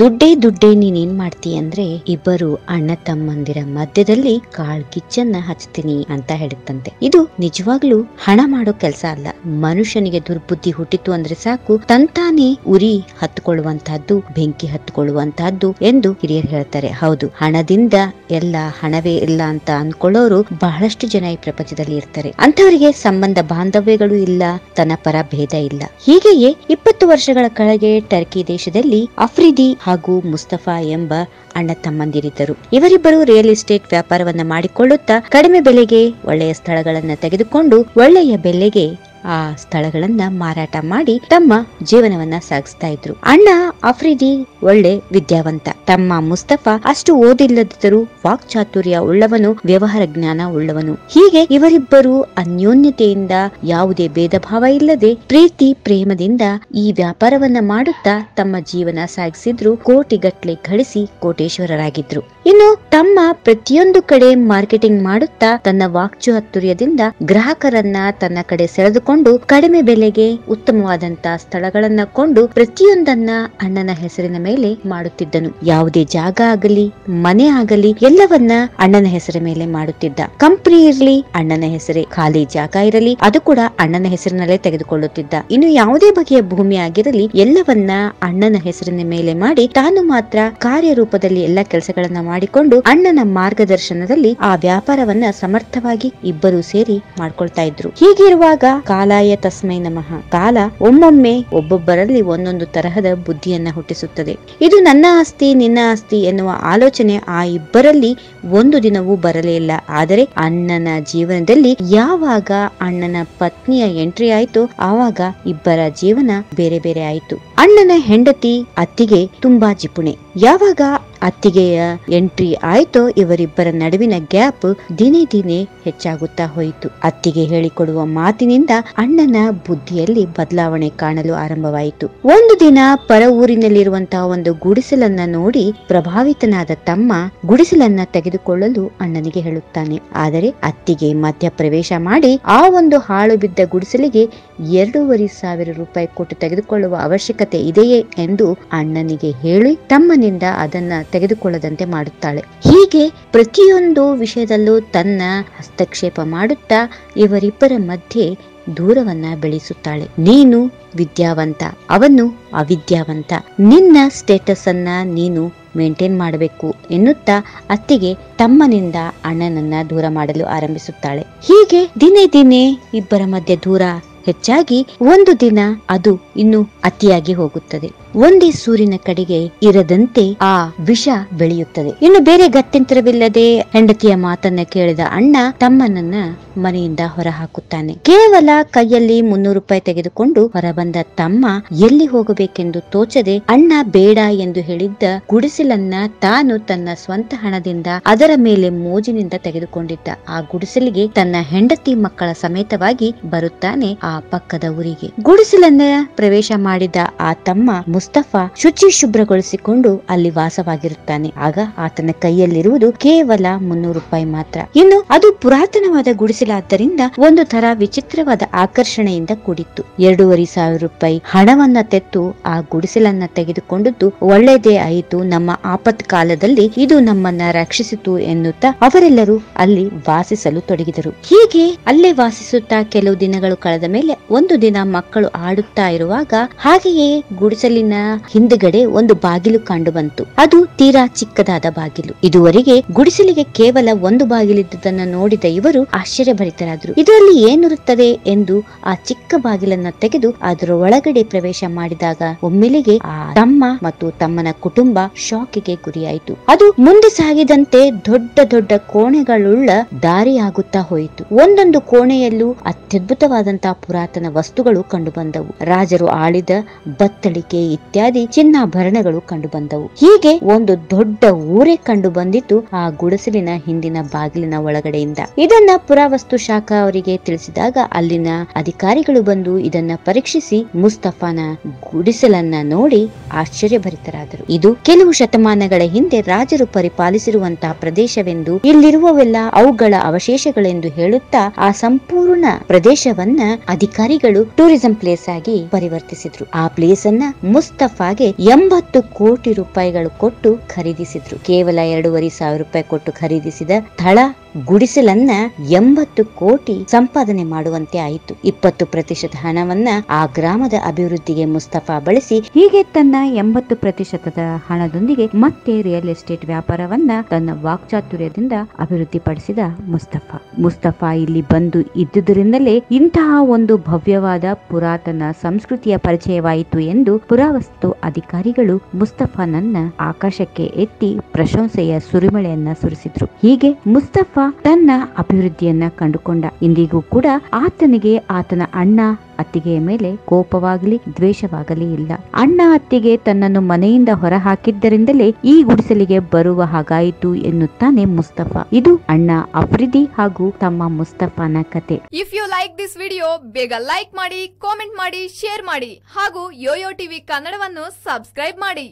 ದುಡ್ಡೇ ದುಡ್ಡೇ ನೀನೇನ್ ಮಾಡ್ತೀಯ ಅಂದ್ರೆ ಇಬ್ಬರು ಅಣ್ಣ ತಮ್ಮಂದಿರ ಮಧ್ಯದಲ್ಲಿ ಕಾಳ್ ಕಿಚ್ಚನ್ನ ಹಚ್ತೀನಿ ಅಂತ ಹೇಳುತ್ತಂತೆ ಇದು ನಿಜವಾಗ್ಲೂ ಹಣ ಮಾಡೋ ಕೆಲಸ ಅಲ್ಲ. ಮನುಷ್ಯನಿಗೆ ದುರ್ಬುದ್ಧಿ ಹುಟ್ಟಿತು ಅಂದ್ರೆ ಸಾಕು. ತಂತಾನೆ ಉರಿ ಹತ್ಕೊಳ್ಳುವಂತಹದ್ದು, ಬೆಂಕಿ ಹತ್ಕೊಳ್ಳುವಂತಹದ್ದು ಎಂದು ಹಿರಿಯರು ಹೇಳ್ತಾರೆ. ಹೌದು, ಹಣದಿಂದ ಎಲ್ಲ ಹಣವೇ ಇಲ್ಲ ಅಂತ ಅನ್ಕೊಳ್ಳೋರು ಬಹಳಷ್ಟು ಜನ ಈ ಪ್ರಪಂಚದಲ್ಲಿ ಇರ್ತಾರೆ. ಅಂತವರಿಗೆ ಸಂಬಂಧ ಬಾಂಧವ್ಯಗಳು ಇಲ್ಲ, ತನ್ನ ಪರ ಭೇದ ಇಲ್ಲ. ಹೀಗೆಯೇ ಇಪ್ಪತ್ತು ವರ್ಷಗಳ ಕೆಳಗೆ ಟರ್ಕಿ ದೇಶದಲ್ಲಿ ಅಫ್ರಿದಿ ಹಾಗೂ ಮುಸ್ತಫಾ ಎಂಬ ಅಣ್ಣ ತಮ್ಮಂದಿರಿದ್ದರು. ಇವರಿಬ್ಬರು ರಿಯಲ್ ಎಸ್ಟೇಟ್ ವ್ಯಾಪಾರವನ್ನ ಮಾಡಿಕೊಳ್ಳುತ್ತಾ ಕಡಿಮೆ ಬೆಲೆಗೆ ಒಳ್ಳೆಯ ಸ್ಥಳಗಳನ್ನು ತೆಗೆದುಕೊಂಡು ಒಳ್ಳೆಯ ಬೆಲೆಗೆ ಆ ಸ್ಥಳಗಳನ್ನ ಮಾರಾಟ ಮಾಡಿ ತಮ್ಮ ಜೀವನವನ್ನ ಸಾಗಿಸ್ತಾ ಇದ್ರು. ಅಣ್ಣ ಅಫ್ರಿದಿ ಒಳ್ಳೆ ವಿದ್ಯಾವಂತ. ತಮ್ಮ ಮುಸ್ತಫಾ ಅಷ್ಟು ಓದಿಲ್ಲದಿದ್ದರೂ ವಾಕ್ಚಾತುರ್ಯ ಉಳ್ಳವನು, ವ್ಯವಹಾರ ಜ್ಞಾನ ಉಳ್ಳವನು. ಹೀಗೆ ಇವರಿಬ್ಬರು ಅನ್ಯೋನ್ಯತೆಯಿಂದ ಯಾವುದೇ ಭೇದ ಇಲ್ಲದೆ ಪ್ರೀತಿ ಪ್ರೇಮದಿಂದ ಈ ವ್ಯಾಪಾರವನ್ನ ಮಾಡುತ್ತಾ ತಮ್ಮ ಜೀವನ ಸಾಗಿಸಿದ್ರು. ಕೋಟಿಗಟ್ಲೆ ಗಳಿಸಿ ಕೋಟೇಶ್ವರರಾಗಿದ್ರು. ಇನ್ನು ತಮ್ಮ ಪ್ರತಿಯೊಂದು ಕಡೆ ಮಾರ್ಕೆಟಿಂಗ್ ಮಾಡುತ್ತಾ ತನ್ನ ವಾಕ್ಚುಹತ್ತುರ್ಯದಿಂದ ಗ್ರಾಹಕರನ್ನ ತನ್ನ ಕಡೆ ಸೆಳೆದುಕೊಂಡು ಕಡಿಮೆ ಬೆಲೆಗೆ ಉತ್ತಮವಾದಂತ ಸ್ಥಳಗಳನ್ನ ಕೊಂಡು ಪ್ರತಿಯೊಂದನ್ನ ಅಣ್ಣನ ಹೆಸರಿನ ಮೇಲೆ ಮಾಡುತ್ತಿದ್ದನು. ಯಾವುದೇ ಜಾಗ ಆಗಲಿ, ಮನೆ ಆಗಲಿ, ಎಲ್ಲವನ್ನ ಅಣ್ಣನ ಹೆಸರ ಮೇಲೆ ಮಾಡುತ್ತಿದ್ದ. ಕಂಪನಿ ಇರಲಿ, ಅಣ್ಣನ ಹೆಸರೇ. ಖಾಲಿ ಜಾಗ ಇರಲಿ, ಅದು ಕೂಡ ಅಣ್ಣನ ಹೆಸರಿನಲ್ಲೇ ತೆಗೆದುಕೊಳ್ಳುತ್ತಿದ್ದ. ಇನ್ನು ಯಾವುದೇ ಬಗೆಯ ಭೂಮಿ ಆಗಿರಲಿ, ಎಲ್ಲವನ್ನ ಅಣ್ಣನ ಹೆಸರಿನ ಮೇಲೆ ಮಾಡಿ ತಾನು ಮಾತ್ರ ಕಾರ್ಯರೂಪದಲ್ಲಿ ಎಲ್ಲ ಕೆಲಸಗಳನ್ನ ಮಾಡಿಕೊಂಡು ಅಣ್ಣನ ಮಾರ್ಗದರ್ಶನದಲ್ಲಿ ಆ ವ್ಯಾಪಾರವನ್ನ ಸಮರ್ಥವಾಗಿ ಇಬ್ಬರು ಸೇರಿ ಮಾಡ್ಕೊಳ್ತಾ ಇದ್ರು. ಹೀಗಿರುವಾಗ ಕಾಲಾಯ ತಸ್ಮೈ ನಮಃ. ಕಾಲ ಒಮ್ಮೊಮ್ಮೆ ಒಬ್ಬೊಬ್ಬರಲ್ಲಿ ಒಂದೊಂದು ತರಹದ ಬುದ್ಧಿಯನ್ನ ಹುಟ್ಟಿಸುತ್ತದೆ. ಇದು ನನ್ನ ಆಸ್ತಿ, ನಿನ್ನ ಆಸ್ತಿ ಎನ್ನುವ ಆಲೋಚನೆ ಆ ಇಬ್ಬರಲ್ಲಿ ಒಂದು ದಿನವೂ ಬರಲೇ ಇಲ್ಲ. ಆದರೆ ಅಣ್ಣನ ಜೀವನದಲ್ಲಿ ಯಾವಾಗ ಅಣ್ಣನ ಪತ್ನಿಯ ಎಂಟ್ರಿ ಆಯ್ತು ಆವಾಗ ಇಬ್ಬರ ಜೀವನ ಬೇರೆ ಬೇರೆ ಆಯ್ತು. ಅಣ್ಣನ ಹೆಂಡತಿ ಅತ್ತಿಗೆ ತುಂಬಾ ಜಿಪುಣೆ. ಯಾವಾಗ ಅತ್ತಿಗೆಯ ಎಂಟ್ರಿ ಆಯ್ತೋ, ಇವರಿಬ್ಬರ ನಡುವಿನ ಗ್ಯಾಪ್ ದಿನೇ ದಿನೇ ಹೆಚ್ಚಾಗುತ್ತಾ ಹೋಯಿತು. ಅತ್ತಿಗೆ ಹೇಳಿಕೊಡುವ ಮಾತಿನಿಂದ ಅಣ್ಣನ ಬುದ್ಧಿಯಲ್ಲಿ ಬದಲಾವಣೆ ಕಾಣಲು ಆರಂಭವಾಯಿತು. ಒಂದು ದಿನ ಪರ ಊರಿನಲ್ಲಿರುವಂತಹ ಒಂದು ಗುಡಿಸಲನ್ನ ನೋಡಿ ಪ್ರಭಾವಿತನಾದ ತಮ್ಮ ಗುಡಿಸಲನ್ನ ತೆಗೆದುಕೊಳ್ಳಲು ಅಣ್ಣನಿಗೆ ಹೇಳುತ್ತಾನೆ. ಆದರೆ ಅತ್ತಿಗೆ ಮಧ್ಯ ಪ್ರವೇಶ ಮಾಡಿ ಆ ಒಂದು ಹಾಳು ಬಿದ್ದ ಗುಡಿಸಲಿಗೆ ಎರಡೂವರೆ ಸಾವಿರ ರೂಪಾಯಿ ಕೊಟ್ಟು ತೆಗೆದುಕೊಳ್ಳುವ ಅವಶ್ಯಕತೆ ಇದೆಯೇ ಎಂದು ಅಣ್ಣನಿಗೆ ಹೇಳಿ ತಮ್ಮನಿಂದ ಅದನ್ನ ತೆಗೆದುಕೊಳ್ಳದಂತೆ ಮಾಡುತ್ತಾಳೆ. ಹೀಗೆ ಪ್ರತಿಯೊಂದು ವಿಷಯದಲ್ಲೂ ತನ್ನ ಹಸ್ತಕ್ಷೇಪ ಮಾಡುತ್ತಾ ಇವರಿಬ್ಬರ ಮಧ್ಯೆ ದೂರವನ್ನ ಬೆಳೆಸುತ್ತಾಳೆ. ನೀನು ವಿದ್ಯಾವಂತ, ಅವನು ಅವಿದ್ಯಾವಂತ. ನಿನ್ನ ಸ್ಟೇಟಸ್ ಅನ್ನ ನೀನು ಮೇಂಟೈನ್ ಮಾಡಬೇಕು ಎನ್ನುತ್ತಾ ಅತ್ತಿಗೆ ತಮ್ಮನಿಂದ ಅಣ್ಣನನ್ನ ದೂರ ಮಾಡಲು ಆರಂಭಿಸುತ್ತಾಳೆ. ಹೀಗೆ ದಿನೇ ದಿನೇ ಇಬ್ಬರ ಮಧ್ಯೆ ದೂರ ಹೆಚ್ಚಾಗಿ ಒಂದು ದಿನ ಅದು ಇನ್ನು ಅತಿಯಾಗಿ ಹೋಗುತ್ತದೆ. ಒಂದೇ ಸೂರಿನ ಕಡೆಗೆ ಇರದಂತೆ ಆ ವಿಷ ಬೆಳೆಯುತ್ತದೆ. ಇನ್ನು ಬೇರೆ ಗತ್ಯಂತರವಿಲ್ಲದೆ ಹೆಂಡತಿಯ ಮಾತನ್ನ ಕೇಳಿದ ಅಣ್ಣ ತಮ್ಮನನ್ನ ಮನೆಯಿಂದ ಹೊರ ಹಾಕುತ್ತಾನೆ ಕೇವಲ ಕೈಯಲ್ಲಿ ಮುನ್ನೂರು ರೂಪಾಯಿ ತೆಗೆದುಕೊಂಡು ಹೊರಬಂದ ತಮ್ಮ ಎಲ್ಲಿ ಹೋಗಬೇಕೆಂದು ತೋಚದೆ ಅಣ್ಣ ಬೇಡ ಎಂದು ಹೇಳಿದ್ದ ಗುಡಿಸಲನ್ನ ತಾನು ತನ್ನ ಸ್ವಂತ ಹಣದಿಂದ ಅದರ ಮೇಲೆ ಮೋಜಿನಿಂದ ತೆಗೆದುಕೊಂಡಿದ್ದ. ಆ ಗುಡಿಸಲಿಗೆ ತನ್ನ ಹೆಂಡತಿ ಮಕ್ಕಳ ಸಮೇತವಾಗಿ ಬರುತ್ತಾನೆ ಆ ಪಕ್ಕದ ಊರಿಗೆ. ಗುಡಿಸಲನ್ನ ಪ್ರವೇಶ ಮಾಡಿದ ಆ ತಮ್ಮ ಮುಸ್ತಫಾ ಶುಚಿ ಶುಭ್ರಗೊಳಿಸಿಕೊಂಡು ಅಲ್ಲಿ ವಾಸವಾಗಿರುತ್ತಾನೆ. ಆಗ ಆತನ ಕೈಯಲ್ಲಿರುವುದು ಕೇವಲ ಮುನ್ನೂರು ರೂಪಾಯಿ ಮಾತ್ರ. ಇನ್ನು ಅದು ಪುರಾತನವಾದ ಗುಡಿಸಲಾದ್ದರಿಂದ ಒಂದು ತರ ವಿಚಿತ್ರವಾದ ಆಕರ್ಷಣೆಯಿಂದ ಕೂಡಿತ್ತು. ಎರಡೂವರೆ ಸಾವಿರ ರೂಪಾಯಿ ಹಣವನ್ನ ತೆತ್ತು ಆ ಗುಡಿಸಲನ್ನ ತೆಗೆದುಕೊಂಡದ್ದು ಒಳ್ಳೆಯದೇ ಆಯಿತು. ನಮ್ಮ ಆಪತ್ ಕಾಲದಲ್ಲಿ ಇದು ನಮ್ಮನ್ನ ರಕ್ಷಿಸಿತು ಎನ್ನುತ್ತಾ ಅವರೆಲ್ಲರೂ ಅಲ್ಲಿ ವಾಸಿಸಲು ತೊಡಗಿದರು. ಹೀಗೆ ಅಲ್ಲೇ ವಾಸಿಸುತ್ತಾ ಕೆಲವು ದಿನಗಳು ಕಳೆದ ಮೇಲೆ ಒಂದು ದಿನ ಮಕ್ಕಳು ಆಡುತ್ತಾ ಇರುವಾಗ ಹಾಗೆಯೇ ಗುಡಿಸಲಿನ ಹಿಂದುಗಡೆ ಒಂದು ಬಾಗಿಲು ಕಂಡು ಬಂತು. ಅದು ತೀರಾ ಚಿಕ್ಕದಾದ ಬಾಗಿಲು. ಇದುವರೆಗೆ ಗುಡಿಸಲಿಗೆ ಕೇವಲ ಒಂದು ಬಾಗಿಲಿದ್ದುದನ್ನು ನೋಡಿದ ಇವರು ಆಶ್ಚರ್ಯಭರಿತರಾದರು. ಇದರಲ್ಲಿ ಏನಿರುತ್ತದೆ ಎಂದು ಆ ಚಿಕ್ಕ ಬಾಗಿಲನ್ನ ತೆಗೆದು ಅದರ ಒಳಗಡೆ ಪ್ರವೇಶ ಮಾಡಿದಾಗ ಒಮ್ಮೆಲೆಗೆ ಆ ತಮ್ಮ ಮತ್ತು ತಮ್ಮನ ಕುಟುಂಬ ಶಾಕಿಗೆ ಗುರಿಯಾಯಿತು. ಅದು ಮುಂದೆ ಸಾಗಿದಂತೆ ದೊಡ್ಡ ದೊಡ್ಡ ಕೋಣೆಗಳುಳ್ಳ ದಾರಿಯಾಗುತ್ತಾ ಹೋಯಿತು. ಒಂದೊಂದು ಕೋಣೆಯಲ್ಲೂ ಅತ್ಯದ್ಭುತವಾದಂತಹ ಪುರಾತನ ವಸ್ತುಗಳು ಕಂಡು ಬಂದವು. ರಾಜರು ಆಳಿದ ಬತ್ತಳಿಕೆ ಇತ್ಯಾದಿ ಚಿನ್ನಾಭರಣಗಳು ಕಂಡು ಬಂದವು ಹೀಗೆ ಒಂದು ದೊಡ್ಡ ಊರೇ ಕಂಡು ಬಂದಿತ್ತು ಆ ಗುಡಿಸಲಿನ ಹಿಂದಿನ ಬಾಗಿಲಿನ ಒಳಗಡೆಯಿಂದ. ಇದನ್ನ ಪುರಾವಸ್ತು ಶಾಖ ಅವರಿಗೆ ತಿಳಿಸಿದಾಗ ಅಲ್ಲಿನ ಅಧಿಕಾರಿಗಳು ಬಂದು ಇದನ್ನ ಪರೀಕ್ಷಿಸಿ ಮುಸ್ತಫಾನ ಗುಡಿಸಲನ್ನ ನೋಡಿ ಆಶ್ಚರ್ಯಭರಿತರಾದರು. ಇದು ಕೆಲವು ಶತಮಾನಗಳ ಹಿಂದೆ ರಾಜರು ಪರಿಪಾಲಿಸಿರುವಂತಹ ಪ್ರದೇಶವೆಂದು ಇಲ್ಲಿರುವವೆಲ್ಲ ಅವುಗಳ ಅವಶೇಷಗಳೆಂದು ಹೇಳುತ್ತಾ ಆ ಸಂಪೂರ್ಣ ಪ್ರದೇಶವನ್ನ ಅಧಿಕಾರಿಗಳು ಟೂರಿಸಂ ಪ್ಲೇಸ್ ಆಗಿ ಪರಿವರ್ತಿಸಿದ್ರು. ಆ ಪ್ಲೇಸ್ ಅನ್ನ ಮುಸ್ತಫಾಗೆ ಎಂಬತ್ತು ಕೋಟಿ ರೂಪಾಯಿಗಳು ಕೊಟ್ಟು ಖರೀದಿಸಿದ್ರು. ಕೇವಲ ಎರಡೂವರೆ ಸಾವಿರ ರೂಪಾಯಿ ಕೊಟ್ಟು ಖರೀದಿಸಿದ ಥಳ ಗುಡಿಸಲನ್ನ ಎಂಬತ್ತು ಕೋಟಿ ಸಂಪಾದನೆ ಮಾಡುವಂತೆ ಆಯಿತು. ಇಪ್ಪತ್ತು ಪ್ರತಿಶತ ಹಣವನ್ನ ಆ ಗ್ರಾಮದ ಅಭಿವೃದ್ಧಿಗೆ ಮುಸ್ತಫಾ ಬಳಸಿ ಹೀಗೆ ತನ್ನ ಎಂಬತ್ತು ಪ್ರತಿಶತದ ಹಣದೊಂದಿಗೆ ಮತ್ತೆ ರಿಯಲ್ ಎಸ್ಟೇಟ್ ವ್ಯಾಪಾರವನ್ನ ತನ್ನ ವಾಕ್ಚಾತುರ್ಯದಿಂದ ಅಭಿವೃದ್ಧಿಪಡಿಸಿದ ಮುಸ್ತಫಾ. ಮುಸ್ತಫಾ ಇಲ್ಲಿ ಬಂದು ಇದ್ದುದರಿಂದಲೇ ಇಂತಹ ಒಂದು ಭವ್ಯವಾದ ಪುರಾತನ ಸಂಸ್ಕೃತಿಯ ಪರಿಚಯವಾಯಿತು ಎಂದು ಪುರಾವಸ್ತು ಅಧಿಕಾರಿಗಳು ಮುಸ್ತಫಾನನ್ನ ಆಕಾಶಕ್ಕೆ ಎತ್ತಿ ಪ್ರಶಂಸೆಯ ಸುರಿಮಳೆಯನ್ನ ಸುರಿಸಿದ್ರು. ಹೀಗೆ ಮುಸ್ತಫಾ ತನ್ನ ಅಭಿವೃದ್ಧಿಯನ್ನ ಕಂಡುಕೊಂಡ. ಇಂದಿಗೂ ಕೂಡ ಆತನಿಗೆ ಆತನ ಅಣ್ಣ ಅತ್ತಿಗೆಯ ಮೇಲೆ ಕೋಪವಾಗಲಿ, ದ್ವೇಷವಾಗಲಿ ಇಲ್ಲ. ಅಣ್ಣ ಅತ್ತಿಗೆ ತನ್ನನ್ನು ಮನೆಯಿಂದ ಹೊರ ಹಾಕಿದ್ದರಿಂದಲೇ ಈ ಗುಡಿಸಲಿಗೆ ಬರುವ ಹಾಗಾಯಿತು ಎನ್ನುತ್ತಾನೆ ಮುಸ್ತಫಾ. ಇದು ಅಣ್ಣ ಅಫ್ರಿದಿ ಹಾಗೂ ತಮ್ಮ ಮುಸ್ತಫಾನ ಕತೆ. If you like this video ಬೇಗ ಲೈಕ್ ಮಾಡಿ ಕಾಮೆಂಟ್ ಮಾಡಿ ಶೇರ್ ಮಾಡಿ ಹಾಗೂ ಯೋಯೋ ಟಿವಿ ಕನ್ನಡವನ್ನು ಸಬ್ಸ್ಕ್ರೈಬ್ ಮಾಡಿ.